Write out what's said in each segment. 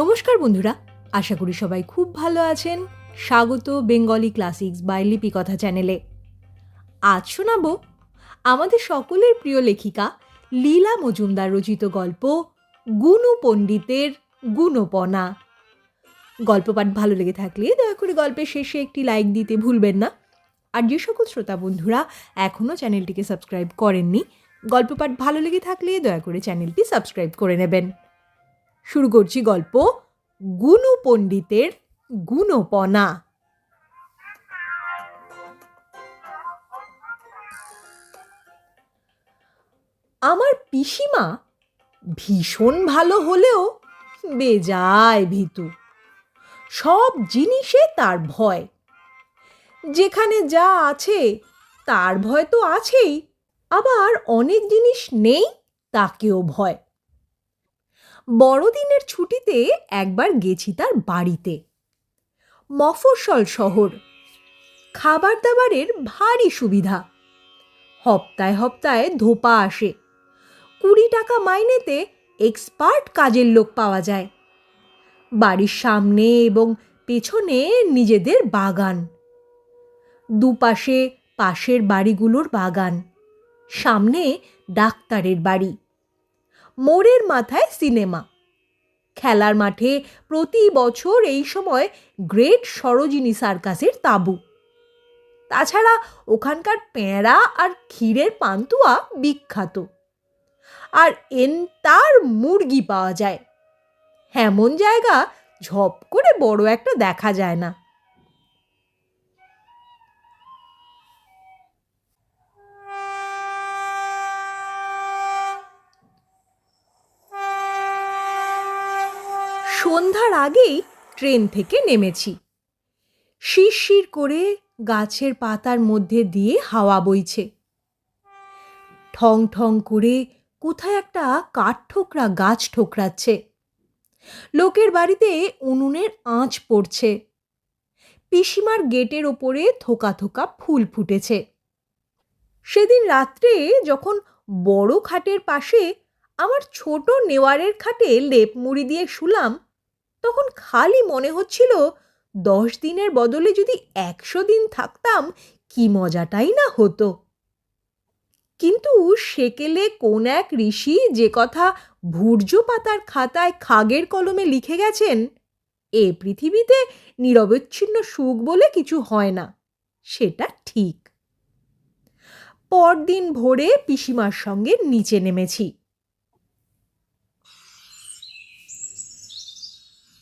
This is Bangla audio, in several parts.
নমস্কার বন্ধুরা, আশা করি সবাই খুব ভালো আছেন স্বাগত বেঙ্গলি ক্লাসিক্স বাই লিপি কথা চ্যানেলে। আজ শোনাবো আমাদের সকলের প্রিয় লেখিকা লীলা মজুমদার রচিত গল্প গুনু পণ্ডিতের গুণপনা। গল্প পাঠ ভালো লেগে থাকলে দয়া করে গল্পের শেষে একটি লাইক দিতে ভুলবেন না। আর যে সকল শ্রোতা বন্ধুরা এখনও চ্যানেলটিকে সাবস্ক্রাইব করেননি গল্প পাঠ ভালো লেগে থাকলে দয়া করে চ্যানেলটি সাবস্ক্রাইব করে নেবেন। শুরু করছি গল্প গুনু পণ্ডিতের গুণপনা। আমার পিসিমা ভীষণ ভালো হলেও বেজায় ভীতু। সব জিনিসে তার ভয়। যেখানে যা আছে তার ভয় তো আছেই, আবার অনেক জিনিস নেই তাকেও ভয়। বড়দিনের ছুটিতে একবার গেছি তার বাড়িতে। মফস্বল শহর। খাবার দাবারের ভারী সুবিধা। হপ্তায় হপ্তায় ধোপা আসে। কুড়ি টাকা মাইনেতে এক্সপার্ট কাজের লোক পাওয়া যায়। বাড়ির সামনে এবং পেছনে নিজেদের বাগান। দুপাশে পাশের বাড়িগুলোর বাগান। সামনে ডাক্তারের বাড়ি। মোড়ের মাথায় সিনেমা। খেলার মাঠে প্রতি বছর এই সময় গ্রেট সরোজিনী সার্কাসের তাঁবু। তাছাড়া ওখানকার প্যাঁড়া আর ক্ষীরের পান্তুয়া বিখ্যাত। আর এন তার মুরগি পাওয়া যায়। এমন জায়গা ঝপ করে বড় একটা দেখা যায় না। সন্ধ্যার আগেই ট্রেন থেকে নেমেছি। শিরশির করে গাছের পাতার মধ্যে দিয়ে হাওয়া বইছে। ঠং ঠং করে কোথায় একটা কাঠ ঠোকরা গাছ ঠোকরাচ্ছে। লোকের বাড়িতে উনুনের আঁচ পড়ছে। পিসিমার গেটের ওপরে থোকা থোকা ফুল ফুটেছে। সেদিন রাত্রে যখন বড় খাটের পাশে আমার ছোট নেওয়ারের খাটে লেপ মুড়ি দিয়ে শুলাম তখন খালি মনে হচ্ছিল দশ দিনের বদলে যদি একশো দিন থাকতাম, কি মজাটাই না হতো। কিন্তু সেকেলে কোন এক ঋষি যে কথা ভূর্য পাতার খাতায় খাগের কলমে লিখে গেছেন, এ পৃথিবীতে নিরবচ্ছিন্ন সুখ বলে কিছু হয় না, সেটা ঠিক। পরদিন ভোরে পিসিমার সঙ্গে নিচে নেমেছি।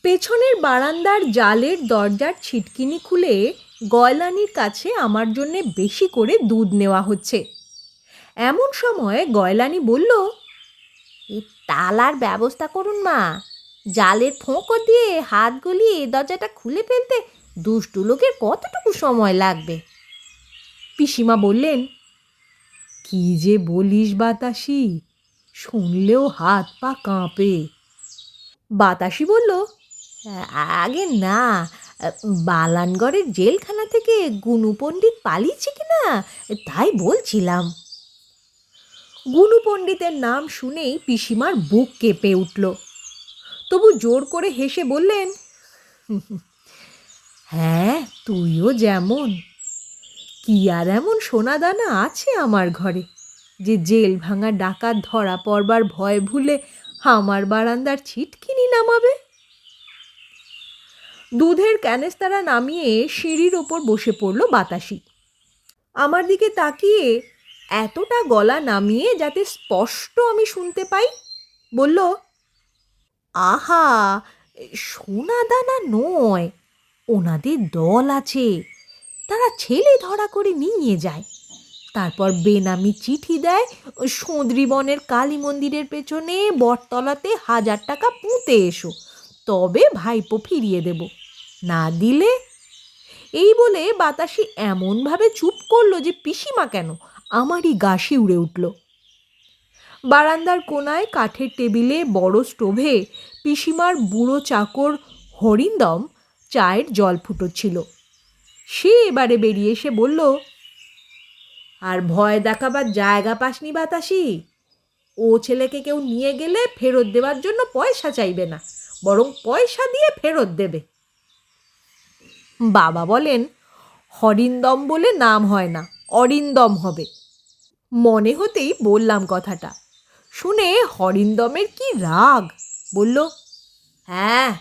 পেছনের বারান্দার জালের দরজার ছিটকিনি খুলে গয়লানির কাছে আমার জন্যে বেশি করে দুধ নেওয়া হচ্ছে। এমন সময় গয়লানি বলল, এই তালার ব্যবস্থা করুন মা। জালের ফোঁকো দিয়ে হাত গলিয়ে দরজাটা খুলে ফেলতে দুষ্টু লোকের কতটুকু সময় লাগবে? পিসিমা বললেন, কি যে বলিস বাতাসি, শুনলেও হাত পা কাঁপে। বাতাসি বলল আগে না বালানগড়ের জেলখানা থেকে গুনু পণ্ডিত পালিয়েছে কি না? তাই বলছিলাম। গুনু পণ্ডিতের নাম শুনেই পিসিমার বুক কেঁপে উঠল। তবু জোর করে হেসে বললেন হ্যাঁ তুইও যেমন। কি আর এমন সোনাদানা আছে আমার ঘরে, যে জেল ভাঙা ডাকাত ধরা পড়বার ভয় ভুলে আমার বারান্দার ছিটকিনি নামাবে? দুধের ক্যানেস্তারা নামিয়ে সিঁড়ির ওপর বসে পড়ল বাতাসি। আমার দিকে তাকিয়ে, এতটা গলা নামিয়ে যাতে স্পষ্ট আমি শুনতে পাই? বলল, আহা সোনা দানা নয়, ওনাদের দল আছে, তারা ছেলে ধরা করে নিয়ে যায়। তারপর বেনামি চিঠি দেয় সোঁদরি বনের কালী মন্দিরের পেছনে বটতলাতে হাজার টাকা পুঁতে এসো। তবে ভাইপো ফিরিয়ে দেব। না দিলে? এই বলে বাতাসি এমনভাবে চুপ করল যে পিসিমা কেন আমারই গাছি উড়ে উঠল। বারান্দার কোনায় কাঠের টেবিলে বড় স্টোভে পিসিমার বুড়ো চাকর হরিন্দম চায়ের জল ফুটোচ্ছিল। সে এবারে বেরিয়ে এসে বলল, আর ভয় দেখাবার জায়গা পাসনি বাতাসি? ও ছেলেকে কেউ নিয়ে গেলে ফেরত দেওয়ার জন্য পয়সা চাইবে না। বরং পয়সা দিয়ে ফেরত দেবে। বাবা বলেন হরিন্দম বলে নাম হয় না অরিন্দম হবে। মনে হতেই বললাম কথাটা। শুনে হরিন্দমের কি রাগ? বলল হ্যাঁ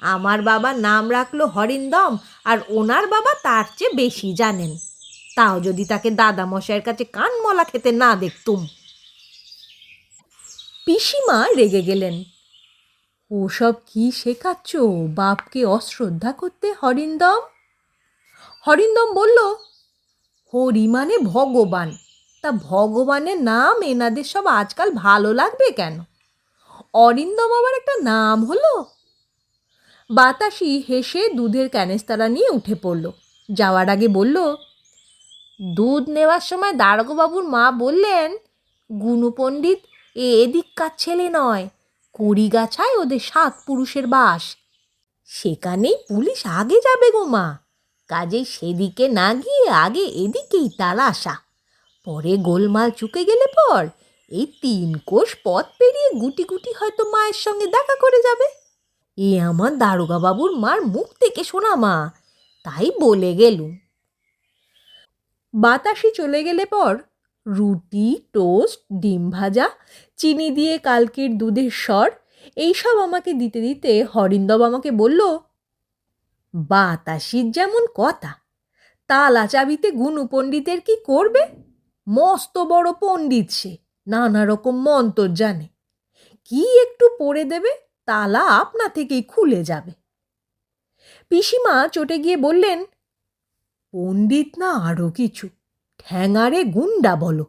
আমার বাবা নাম রাখল হরিন্দম আর ওনার বাবা তার চেয়ে বেশি জানেন। তাও যদি তাকে দাদা মশাইয়ের কাছে কানমলা খেতে না দেখতুম। পিসিমা রেগে গেলেন। ওসব কি শেখাচ্ছ? বাপকে অশ্রদ্ধা করতে হরিন্দম হরিন্দম বলল, হরি মানে ভগবান। তা ভগবানের নাম এনাদের সব আজকাল ভালো লাগবে কেন? অরিন্দম আবার একটা নাম হলো? বাতাসি হেসে দুধের ক্যানেস্তারা নিয়ে উঠে পড়ল। যাওয়ার আগে বলল, দুধ নেওয়ার সময় দারোগবাবুর মা বললেন গুনু পণ্ডিত এ এদিককার ছেলে নয়। কড়িগাছায় ওদের সাত পুরুষের বাস। সেখানেই পুলিশ আগে যাবে গো মা। কাজেই সেদিকে না গিয়ে আগে এদিকেই তার আশা পরে গোলমাল চুকে গেলে পর এই তিন কোষ পথ পেরিয়ে গুটি গুটি হয়তো মায়ের সঙ্গে দেখা করে যাবে। এ আমার দারোগা বাবুর মার মুখ থেকে শোনা মা, তাই বলে গেলুম। বাতাসে চলে গেলে পর রুটি, টোস্ট, ডিম ভাজা চিনি দিয়ে কালকের দুধের স্বর, এইসব আমাকে দিতে দিতে হরিন্দব আমাকে বলল, বাতাসির যেমন কথা, তালা চাবিতে গুনু পণ্ডিতের কি করবে? মস্ত বড় পণ্ডিত সে, নানা রকম মন্তর জানে। কি একটু পড়ে দেবে, তালা আপনা থেকেই খুলে যাবে। পিসিমা চটে গিয়ে বললেন, পণ্ডিত না আরও কিছু, ঠ্যাঙারে গুন্ডা বলো।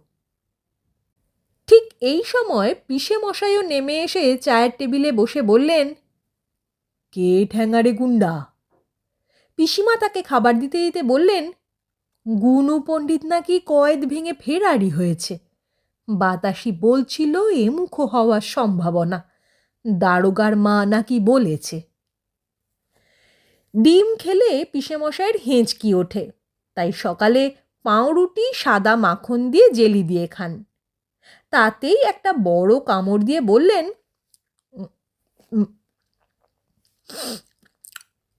ঠিক এই সময় পিসে মশাইও নেমে এসে চায়ের টেবিলে বসে বললেন, কে ঠ্যাঙারে গুন্ডা পিসিমা তাকে খাবার দিতে দিতে বললেন, গুনু পণ্ডিত নাকি কয়েদ ভেঙে ফেরারি হয়েছে। বাতাসি বলছিল এমুখ হওয়ার সম্ভাবনা। দারোগার মা নাকি বলেছে। ডিম খেলে পিসেমশাইয়ের হেঁচকি ওঠে, তাই সকালে পাউরুটি সাদা মাখন দিয়ে জেলি দিয়ে খান। তাতেই একটা বড় কামড় দিয়ে বললেন "উম, উম,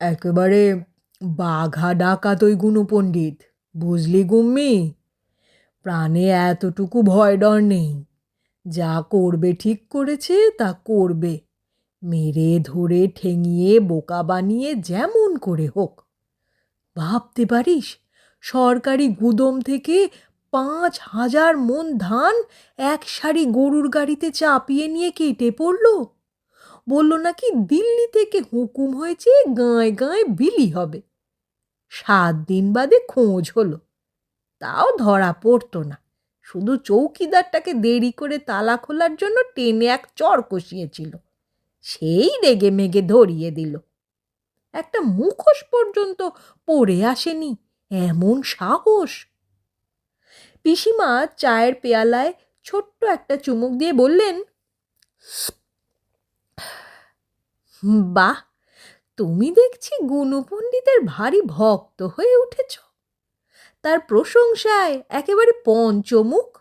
একেবারে বাঘা ডাকাত ওই গুনু পণ্ডিত বুঝলি গুম্মি? প্রাণে এতটুকু ভয় ডর নেই। যা করবে ঠিক করেছে তা করবে। মেরে ধরে ঠেঙিয়ে বোকা বানিয়ে যেমন করে হোক। ভাবতে পারিস সরকারি গুদম থেকে পাঁচ হাজার মন ধান এক সারি গরুর গাড়িতে চাপিয়ে নিয়ে কেটে পড়ল। বলল নাকি দিল্লি থেকে হুকুম হয়েছে গাঁয়ে গাঁয়ে বিলি হবে। সাত দিন বাদে খোঁজ হলো। তাও ধরা পড়তো না। শুধু চৌকিদারটাকে দেরি করে তালা খোলার জন্য টেনে এক চর কষিয়েছিল। সেই রেগে মেগে ধরিয়ে দিল। একটা মুখোশ পর্যন্ত পড়ে আসেনি। এমন সাহস পিসিমা চায়ের পেয়ালায় ছোট্ট একটা চুমুক দিয়ে বললেন, বাহ, তুমি দেখছি গুণু পণ্ডিতের ভারী ভক্ত হয়ে উঠেছ। তার প্রশংসায় একেবারে পঞ্চমুখ।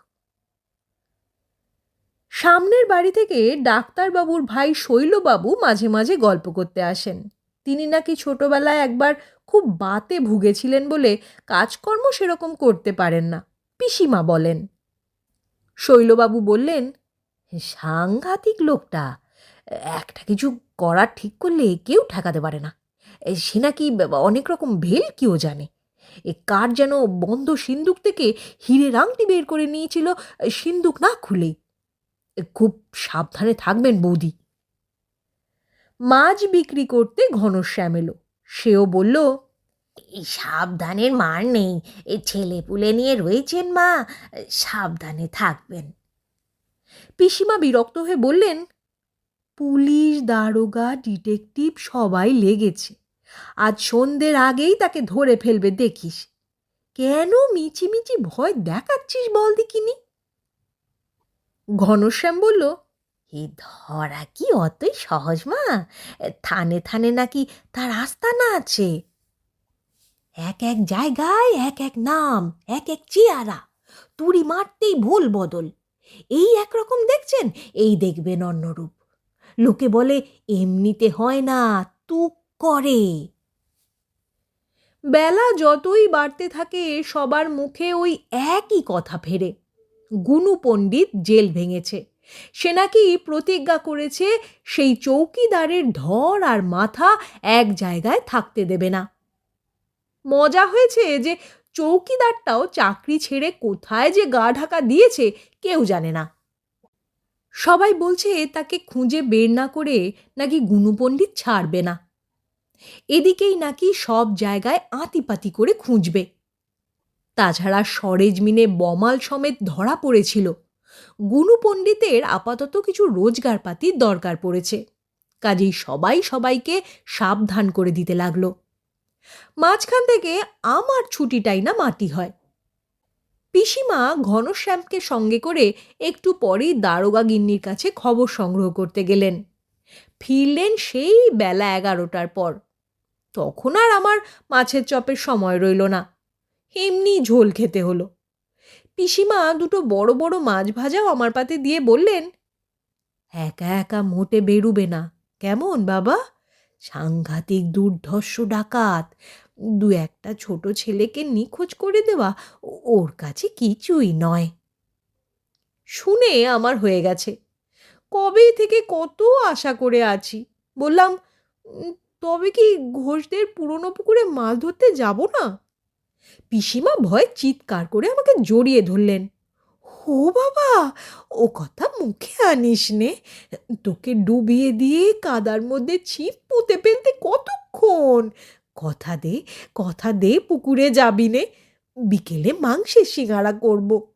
সামনের বাড়ি থেকে ডাক্তারবাবুর ভাই শৈলবাবু মাঝে মাঝে গল্প করতে আসেন। তিনি নাকি ছোটবেলায় একবার খুব বাতে ভুগেছিলেন বলে কাজকর্ম সেরকম করতে পারেন না। পিসিমা বলেন। শৈলবাবু বললেন সাংঘাতিক লোকটা। একটা কিছু করার ঠিক করলে কেউ ঠেকাতে পারে না। সে নাকি অনেক রকম ভেল কেউ জানে। এ কার যেন বন্ধ সিন্দুক থেকে হিরের আংটি বের করে নিয়েছিল সিন্দুক না খুলেই খুব সাবধানে থাকবেন বৌদি। মাছ বিক্রি করতে ঘনশ্যাম এলো। সেও বলল এই সাবধানের মার নেই। এই ছেলে পুলে নিয়ে রয়েছেন মা, সাবধানে থাকবেন। পিসিমা বিরক্ত হয়ে বললেন, পুলিশ, দারোগা, ডিটেকটিভ সবাই লেগেছে। আজ সন্ধ্যের আগেই তাকে ধরে ফেলবে, দেখিস। কেন মিচিমিচি ভয় দেখাচ্ছিস বল দেখিনি? ঘনশ্যাম বলল, এ ধরা কি অতই সহজ মা? থানে থানে নাকি তার আস্তানা আছে। এক এক জায়গায় এক এক নাম, এক এক চেয়ারা তুড়ি মারতেই ভুল বদল। এই একরকম দেখছেন, এই দেখবেন অন্যরূপ লোকে বলে, এমনিতে হয় না, তুক করে। বেলা যতই বাড়তে থাকে, সবার মুখে ওই একই কথা ফেরে। গুনু পণ্ডিত জেল ভেঙেছে। সে নাকি প্রতিজ্ঞা করেছে, সেই চৌকিদারের ধর আর মাথা এক জায়গায় থাকতে দেবে না। মজা হয়েছে যে চৌকিদারটাও চাকরি ছেড়ে কোথায় যে গা ঢাকা দিয়েছে কেউ জানে না। সবাই বলছে তাকে খুঁজে বের না করে নাকি গুনু পণ্ডিত ছাড়বে না। এদিকেই নাকি সব জায়গায় আঁতিপাতি করে খুঁজবে। তাছাড়া সরেজমিনে বমাল সমেত ধরা পড়েছিল। গুনু পণ্ডিতের আপাতত কিছু রোজগারপাতির দরকার পড়েছে। কাজেই সবাই সবাইকে সাবধান করে দিতে লাগল। মাঝখান থেকে আমার ছুটিটাই না মাটি হয়। পিসিমা ঘনশ্যামকে সঙ্গে করে একটু পরেই দারোগা গিন্নির কাছে খবর সংগ্রহ করতে গেলেন। ফিরলেন সেই বেলা এগারোটার পর। তখন আর আমার মাছের চপের সময় রইল না। এমনি ঝোল খেতে হলো। পিসিমা দুটো বড় বড় মাছ ভাজাও আমার পাতে দিয়ে বললেন, একা একা মোটে বেরুবে না। কেমন বাবা? সাংঘাতিক দুর্ধর্ষ ডাকাত। দু একটা ছোট ছেলেকে নিখোঁজ করে দেওয়া ওর কাছে কিছুই নয়। শুনে আমার হয়ে গেছে। কবে থেকে কত আশা করে আছি। বললাম তবে কি ঘোষদের পুরনো পুকুরে মাছ ধরতে যাব না? পিসিমা ভয় চিৎকার করে আমাকে জড়িয়ে ধরলেন। ও বাবা, ও কথা মুখে আনিস নে। তোকে ডুবিয়ে দিয়ে কাদার মধ্যে ছিপ পুঁতে ফেলতে কতক্ষণ? কথা দে কথা দে পুকুরে যাবি নে। বিকেলে মাংসের সিঙ্গারা করব।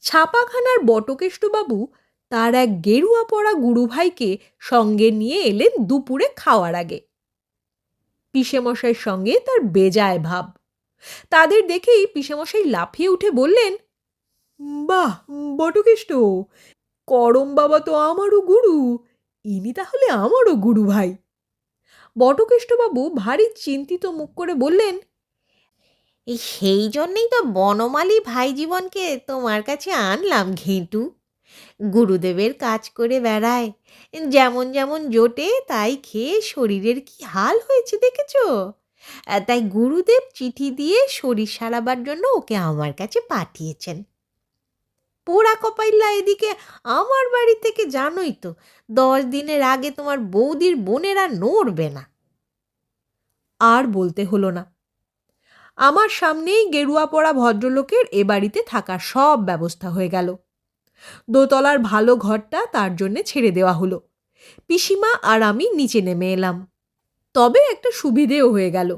ছাপাখানার বটকেষ্টবাবু তার এক গেরুয়া পড়া গুরুভাইকে সঙ্গে নিয়ে এলেন দুপুরে খাওয়ার আগে। পিসেমশাইয়ের সঙ্গে তার বেজায় ভাব। তাদের দেখেই পিসেমশাই লাফিয়ে উঠে বললেন, বাহ, বটকেষ্ট, করম বাবা তো আমারও গুরু, ইনি তাহলে আমারও গুরু ভাই। বটকেষ্টবাবু ভারী চিন্তিত মুখ করে বললেন সেই জন্যেই তো বনমালী ভাই জীবনকে তোমার কাছে আনলাম, ঘেঁটু। গুরুদেবের কাজ করে বেড়ায়, যেমন যেমন জোটে, তাই খেয়ে শরীরের কি হাল হয়েছে দেখেছ? তাই গুরুদেব চিঠি দিয়ে শরীর সারাবার জন্য ওকে আমার কাছে পাঠিয়েছেন। পোড়া কপাইল্লা এদিকে আমার বাড়ি থেকে জানোই তো, দশ দিনের আগে তোমার বৌদির বোনেরা নড়বে না। আর বলতে হলো না। আমার সামনেই গেরুয়া পড়া ভদ্রলোকের এ বাড়িতে থাকার সব ব্যবস্থা হয়ে গেল। দোতলার ভালো ঘরটা তার জন্যে ছেড়ে দেওয়া হলো। পিসিমা আর আমি নিচে নেমে এলাম। তবে একটা সুবিধেও হয়ে গেল।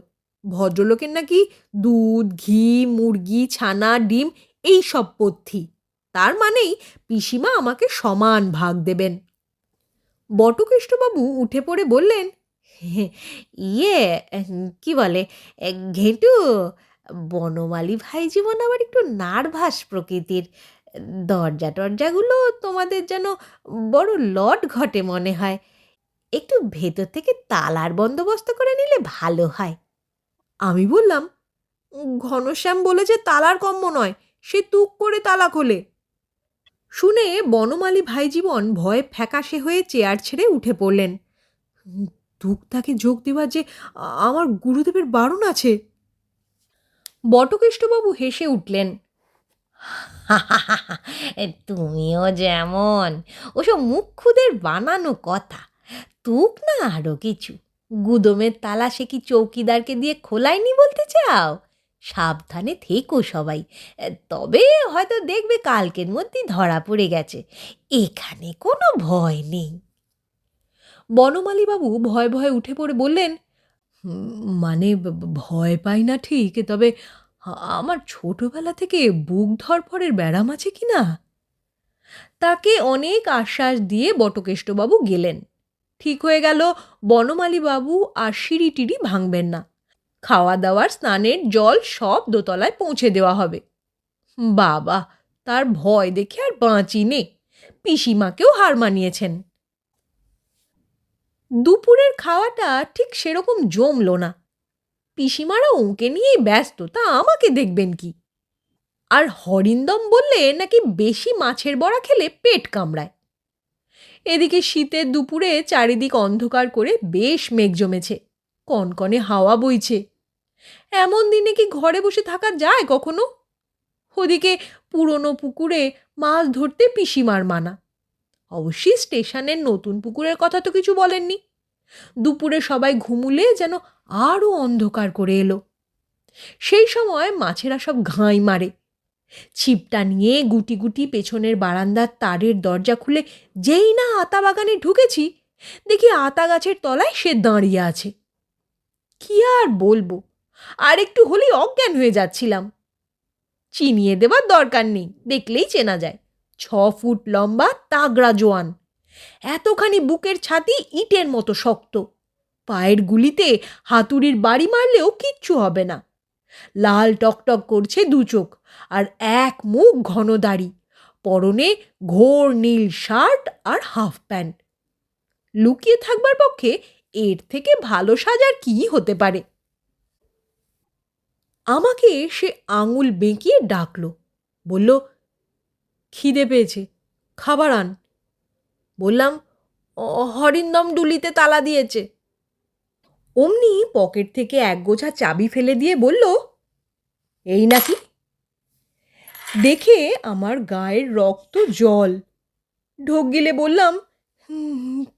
ভদ্রলোকের নাকি দুধ, ঘি, মুরগি, ছানা, ডিম এই সব পথ্যি। তার মানেই পিসিমা আমাকে সমান ভাগ দেবেন। বটকৃষ্ণবাবু উঠে পড়ে বললেন ইয়ে কি বলে ঘেঁটু বনমালী ভাই জীবন আবার একটু নার্ভাস প্রকৃতির। দরজা টরজাগুলো তোমাদের যেন বড় লট ঘটে মনে হয়। একটু ভেতর থেকে তালার বন্দোবস্ত করে নিলে ভালো হয়। আমি বললাম ঘনশ্যাম বলেছে তালার কম্ম নয় সে তুক করে তালা খোলে। শুনে বনমালী ভাইজীবন ভয়ে ফ্যাকাশে হয়ে চেয়ার ছেড়ে উঠে পড়লেন। "উম, তুক তাকে যোগ দেওয়ার যে আমার গুরুদেবের বারণ আছে? বটকৃষ্ণবাবু হেসে উঠলেন তুমিও যেমন ওসব মুখ্যুদের বানানো কথা। তুক না আরও কিছু? গুদমের তালা সে কি চৌকিদারকে দিয়ে খোলায়নি বলতে চাও? সাবধানে থেকো সবাই। তবে হয়তো দেখবে কালকের মধ্যেই ধরা পড়ে গেছে। এখানে কোনো ভয় নেই। বনমালীবাবু ভয় ভয়ে উঠে পড়ে বললেন মানে ভয় পাই না ঠিক, তবে আমার ছোটবেলা থেকে বুক ধরফরের ব্যারাম আছে কি না? তাকে অনেক আশ্বাস দিয়ে বটকেষ্টবাবু গেলেন। ঠিক হয়ে গেল। বনমালীবাবু আর সিঁড়ি টিড়ি ভাঙবেন না। খাওয়া দাওয়ার স্নানের জল সব দোতলায় পৌঁছে দেওয়া হবে। বাবা, তার ভয় দেখে আর বাঁচি নে। পিসিমাকেও হার মানিয়েছেন। দুপুরের খাওয়াটা ঠিক সেরকম জমলো না। পিসিমারা ওকে নিয়েই ব্যস্ত, তা আমাকে দেখবেন কি? আর হরিন্দম বললে নাকি বেশি মাছের বড়া খেলে পেট কামড়ায়। এদিকে শীতের দুপুরে চারিদিক অন্ধকার করে বেশ মেঘ জমেছে। কনকনে হাওয়া বইছে। এমন দিনে কি ঘরে বসে থাকা যায় কখনো? ওদিকে পুরনো পুকুরে মাছ ধরতে পিসিমার মানা। অবশ্যই স্টেশনের নতুন পুকুরের কথা তো কিছু বলেননি। দুপুরে সবাই ঘুমুলে যেন আরও অন্ধকার করে এলো। সেই সময় মাছেরা সব ঘাঁই মারে। ছিপটা নিয়ে গুটি গুটি পেছনের বারান্দার তারের দরজা খুলে যেই না আতা বাগানে ঢুকেছি, দেখি আতা গাছের তলায় সে দাঁড়িয়ে আছে। কি আর বলব? আর একটু হলেই অজ্ঞান হয়ে যাচ্ছিলাম। চিনিয়ে দেবার দরকার নেই, দেখলেই চেনা যায়। ছ ফুট লম্বা তাগড়া জোয়ান। এতখানি বুকের ছাতি ইটের মতো শক্ত। পায়ের গুলিতে হাতুড়ির বাড়ি মারলেও কিচ্ছু হবে না। লাল টকটক করছে দু চোখ। আর এক মুখ ঘন দাড়ি, পরনে ঘোর নীল শার্ট আর হাফ প্যান্ট। লুকিয়ে থাকবার পক্ষে এর থেকে ভালো সাজার কি হতে পারে? আমাকে সে আঙুল বেঁকিয়ে ডাকলো, বলল, খিদে পেয়েছে, খাবার আন। বললাম "অ- হরিন্দম ডুলিতে তালা দিয়েছে। অমনি পকেট থেকে এক গোছা চাবি ফেলে দিয়ে বলল, এই নাকি দেখে আমার গায়ের রক্ত জল। ঢোক গিলে বললাম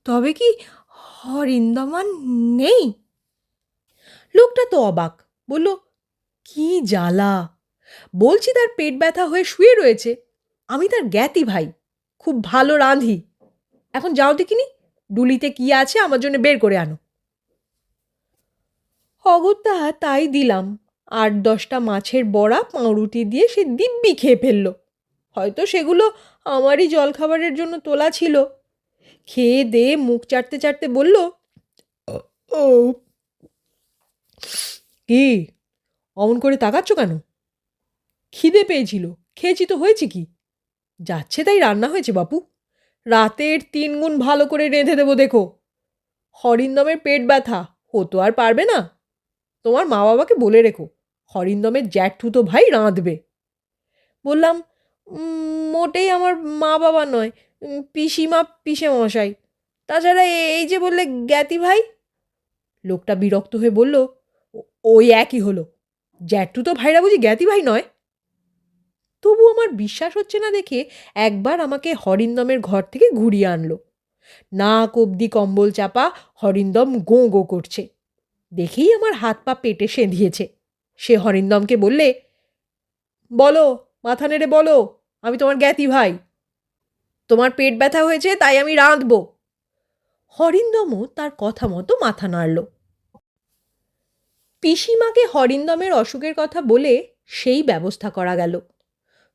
তবে কি হরিন্দমান নেই? লোকটা তো অবাক, বলল, কি জ্বালা! বলছি তার পেট ব্যথা হয়ে শুয়ে রয়েছে। আমি তার জ্ঞাতি ভাই, খুব ভালো রাঁধি। এখন যাও দেখিনি, ডুলিতে কি আছে আমার জন্য বের করে আনো। অগত্যা তাই দিলাম। আট দশটা মাছের বড়া, পাউরুটি দিয়ে সে দিব্যি খেয়ে ফেলল। হয়তো সেগুলো আমারই জলখাবারের জন্য তোলা ছিল। খেয়ে দে মুখ চাটতে চাটতে বলল, ও কি? অমন করে তাকাচ্ছ কেন? খিদে পেয়েছিল, খেয়েছি তো হয়েছে কি? যাচ্ছে তাই রান্না হয়েছে বাপু। রাতের তিন গুণ ভালো করে রেঁধে দেবো, দেখো। হরিন্দমের পেট ব্যথা, হতো আর পারবে না। তোমার মা বাবাকে বলে রেখো। হরিন্দমের জ্যাঠুতো ভাই রাঁধবে। বললাম মোটেই আমার মা বাবা নয় পিসিমা পিসে মশাই তাছাড়া এই যে বললে জ্ঞাতি ভাই? লোকটা বিরক্ত হয়ে বলল ওই একই হলো। জ্যাঠু তো ভাইরা বুঝি জ্ঞাতি ভাই নয়? তবু আমার বিশ্বাস হচ্ছে না দেখে একবার আমাকে হরিন্দমের ঘর থেকে ঘুরিয়ে আনলো। নাক অবধি কম্বল চাপা হরিন্দম গো গো করছে। দেখেই আমার হাত পা পেটে সেঁধিয়েছে। সে হরিন্দমকে বললে, বলো, মাথা নেড়ে বলো, আমি তোমার জ্ঞাতি ভাই। তোমার পেট ব্যথা হয়েছে, তাই আমি রাঁধব। হরিন্দমও তার কথা মতো মাথা নাড়ল। পিসিমাকে হরিন্দমের অসুখের কথা বলে সেই ব্যবস্থা করা গেল।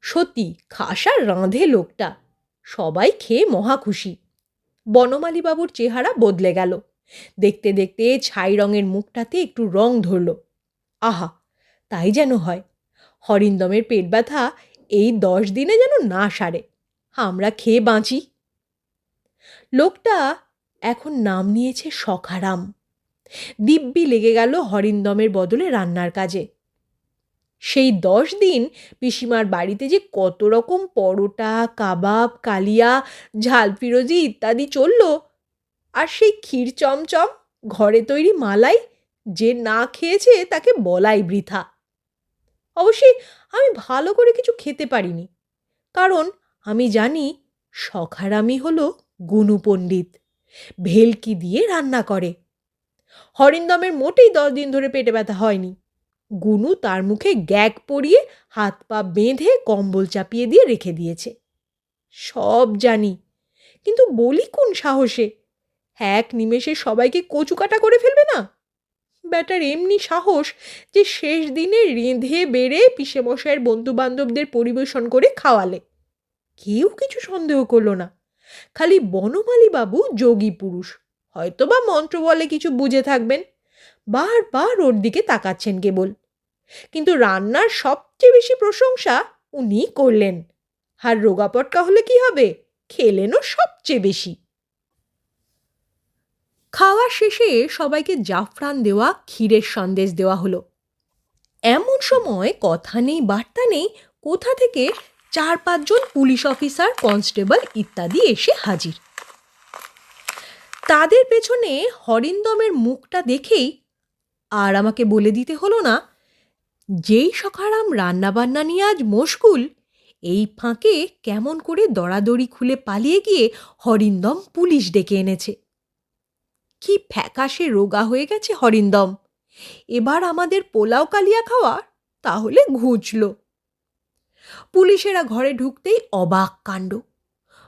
সত্যি, খাসা রাঁধে লোকটা। সবাই খেয়ে মহা খুশি। বনমালীবাবুর চেহারা বদলে গেল। দেখতে দেখতে ছাই রঙের মুখটাতে একটু রং ধরল। আহা, তাই যেন হয়। হরিন্দমের পেট ব্যথা এই দশ দিনে যেন না সারে। আমরা খেয়ে বাঁচি। লোকটা এখন নাম নিয়েছে সখারাম। দিব্যি লেগে গেল হরিন্দমের বদলে রান্নার কাজে। সেই দশ দিন পিসিমার বাড়িতে যে কত রকম পরোটা, কাবাব, কালিয়া, ঝাল ফিরোজি ইত্যাদি চলল আর সেই ক্ষীর চমচম, ঘরে তৈরি মালাই, যে না খেয়েছে তাকে বলাই বৃথা। অবশ্যই আমি ভালো করে কিছু খেতে পারিনি, কারণ আমি জানি সখারামি হলো গুনু পণ্ডিত, ভেলকি দিয়ে রান্না করে। হরিন্দমের মোটেই দশ দিন ধরে পেটে ব্যথা হয়নি। গুনু তার মুখে গ্যাগ পরিয়ে হাত পা বেঁধে কম্বল চাপিয়ে দিয়ে রেখে দিয়েছে। সব জানি, কিন্তু বলি কোন সাহসে? এক নিমেষে সবাইকে কচুকাটা করে ফেলবে না? ব্যাটার এমনি সাহস যে শেষ দিনে রেঁধে বেড়ে পিসে মশাইয়ের বন্ধু বান্ধবদের পরিবেশন করে খাওয়ালে। কেউ কিছু সন্দেহ করল না। খালি বনমালী বাবু যোগী পুরুষ। হয়তোবা মন্ত্র বলে কিছু বুঝে থাকবেন। বারবার ওর দিকে তাকাচ্ছেন কেবল। কিন্তু রান্নার সবচেয়ে বেশি প্রশংসা উনি করলেন। আর রোগাপটকা হলে কি হবে? খেলেনও সবচেয়ে বেশি। খাওয়া শেষে সবাইকে জাফরান দেওয়া, ক্ষীরের সন্দেশ দেওয়া হলো। এমন সময় কথা নেই, বার্তা নেই, কোথা থেকে চার পাঁচজন পুলিশ অফিসার, কনস্টেবল ইত্যাদি এসে হাজির। তাদের পেছনে হরিন্দমের মুখটা দেখেই আর আমাকে বলে দিতে হলো না, যেই সখারাম রান্নাবান্না নিয়ে আজ মশগুল, এই ফাঁকে কেমন করে দড়াদড়ি খুলে পালিয়ে গিয়ে হরিন্দম পুলিশ ডেকে এনেছে। কি ফ্যাকাশে রোগা হয়ে গেছে হরিন্দম এবার আমাদের পোলাও কালিয়া খাওয়া তাহলে ঘুচল। পুলিশেরা ঘরে ঢুকতেই অবাক কাণ্ড।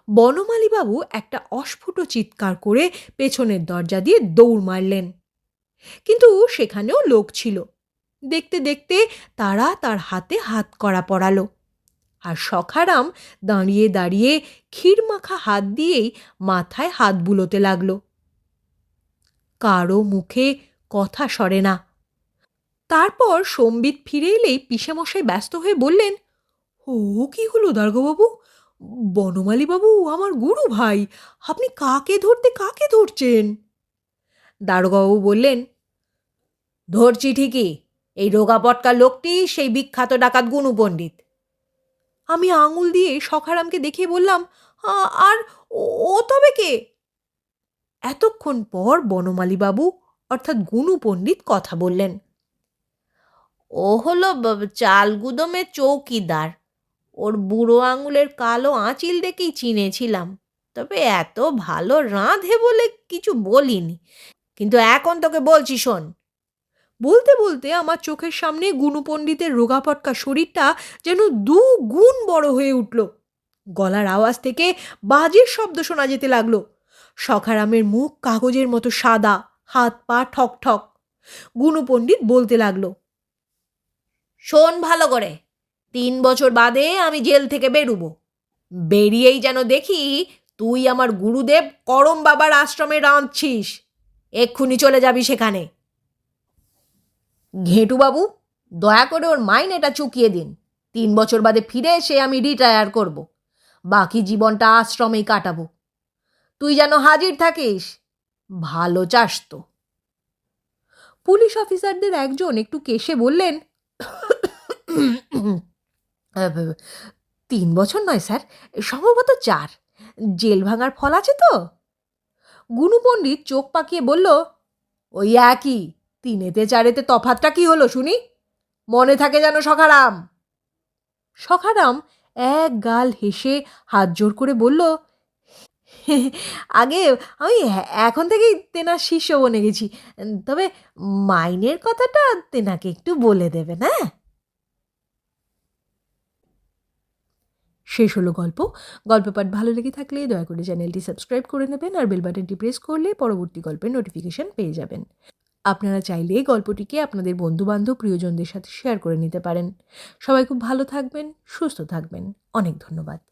বনমালীবাবু একটা অস্ফুট চিৎকার করে পেছনের দরজা দিয়ে দৌড় মারলেন। কিন্তু সেখানেও লোক ছিল। দেখতে দেখতে তারা তার হাতে হাত করা পড়ালো। আর সখারাম দাঁড়িয়ে দাঁড়িয়ে ক্ষীর মাখা হাত দিয়েই মাথায় হাত বুলোতে লাগল। কারও মুখে কথা সরে না। তারপর সম্বিত ফিরে এলেই পিসেমশাই ব্যস্ত হয়ে বললেন, ও, কি হলো দার্গবাবু? বনমালীবাবু আমার গুরু ভাই, আপনি কাকে ধরতে কাকে ধরছেন? দারোগাবু বললেন, ধরছি ঠিকই, এই রোগা পটকা লোকটি সেই বিখ্যাত ডাকাত গুনু পণ্ডিত। আমি আঙুল দিয়ে সখারামকে দেখিয়ে বললাম, "আ- আর ও তবে কে? এতক্ষণ পর বনমালীবাবু, অর্থাৎ গুনু পণ্ডিত, কথা বললেন। ও হলো চালগুদমের চৌকিদার। ওর বুড়ো আঙুলের কালো আঁচিল দেখেই চিনেছিলাম। তবে এত ভালো রাঁধে বলে কিছু বলিনি। কিন্তু এখন তোকে বলছি শোন। বলতে বলতে আমার চোখের সামনে গুনু পণ্ডিতের রোগাপটকা শরীরটা যেন দু গুণ বড় হয়ে উঠল। গলার আওয়াজ থেকে বাজের শব্দ শোনা যেতে লাগল। সখারামের মুখ কাগজের মতো সাদা, হাত পা ঠক ঠক। গুনু পণ্ডিত বলতে লাগল, শোন ভালো করে, তিন বছর বাদে আমি জেল থেকে বেরুবো। বেরিয়েই যেন দেখি তুই আমার গুরুদেব করম বাবার আশ্রমে রাঁধছিস। এক্ষুনি চলে যাবি সেখানে। ঘেঁটুবাবু, দয়া করে ওর মাইনেটা চুকিয়ে দিন। তিন বছর বাদে ফিরে এসে আমি রিটায়ার করব। বাকি জীবনটা আশ্রমেই কাটাবো। তুই যেন হাজির থাকিস। ভালো চাস তো। পুলিশ অফিসারদের একজন একটু কেশে বললেন, তিন বছর নয় স্যার, সম্ভবত চার। জেল ভাঙার ফল আছে তো? গুনু পণ্ডিত চোখ পাকিয়ে বলল, ওই একই, তিনেতে চারেতে তফাতটা কি হলো শুনি? মনে থাকে যেন সখারাম। সখারাম এক গাল হেসে হাত জোর করে বলল আগে আমি এখন থেকেই তেনার শিষ্য বনে গেছি। তবে মাইনের কথাটা তেনাকে একটু বলে দেবেন হ্যাঁ? শেষ হলো গল্প। গল্প পাঠ ভালো লেগে থাকলে দয়া করে চ্যানেলটি সাবস্ক্রাইব করে নেবেন আর বেল বাটনটি প্রেস করলে পরবর্তী গল্পের নোটিফিকেশন পেয়ে যাবেন। আপনারা চাইলে গল্পটিকে আপনাদের বন্ধুবান্ধব প্রিয়জনদের সাথে শেয়ার করে নিতে পারেন। সবাই খুব ভালো থাকবেন, সুস্থ থাকবেন। অনেক ধন্যবাদ।